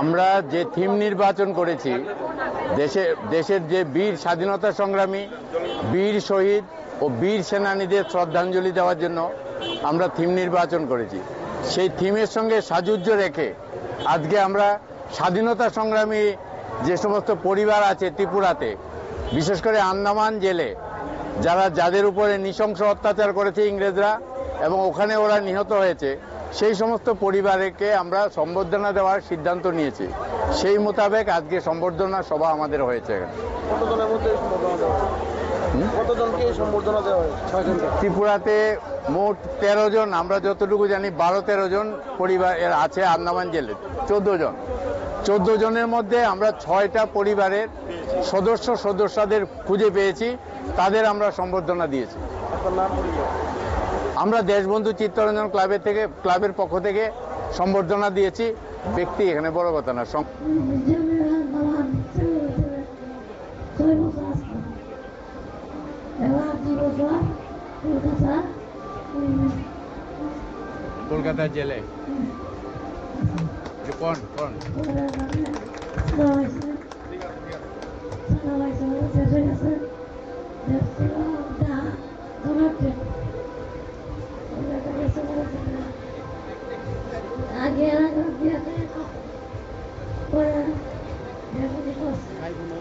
আমরা যে থিম নির্বাচন করেছি, দেশে, দেশের যে বীর স্বাধীনতা সংগ্রামী, বীর শহীদ ও বীর সেনানীদের শ্রদ্ধাঞ্জলি দেওয়ার জন্য আমরা থিম নির্বাচন করেছি। সেই থিমের সঙ্গে সাযুজ্য রেখে আজকে আমরা স্বাধীনতা সংগ্রামী যে সমস্ত পরিবার আছে ত্রিপুরাতে, বিশেষ করে আন্দামান জেলে, যারা যাদের উপরে নৃশংস অত্যাচার করেছে ইংরেজরা এবং ওখানে ওরা নিহত হয়েছে সেই সমস্ত পরিবারকে আমরা সম্বর্ধনা দেওয়ার সিদ্ধান্ত নিয়েছি। সেই মোতাবেক আজকে সম্বর্ধনা সভা আমাদের হয়েছে ত্রিপুরাতে মোট তেরো জন আমরা যতটুকু জানি বারো তেরো জন পরিবার এর আছে আন্দামান জেলে চোদ্দ জন। চোদ্দ জনের মধ্যে আমরা ছয়টা পরিবারের সদস্য সদস্যদের খুঁজে পেয়েছি তাদের আমরা সম্বর্ধনা দিয়েছি। আমরা দেশবন্ধু চিত্তরঞ্জন ক্লাবের থেকে, ক্লাবের পক্ষ থেকে সম্বর্ধনা দিয়েছি। ব্যক্তি এখানে বড় কথা না কলকাতা জেলে। কোন কোন? Salam algunos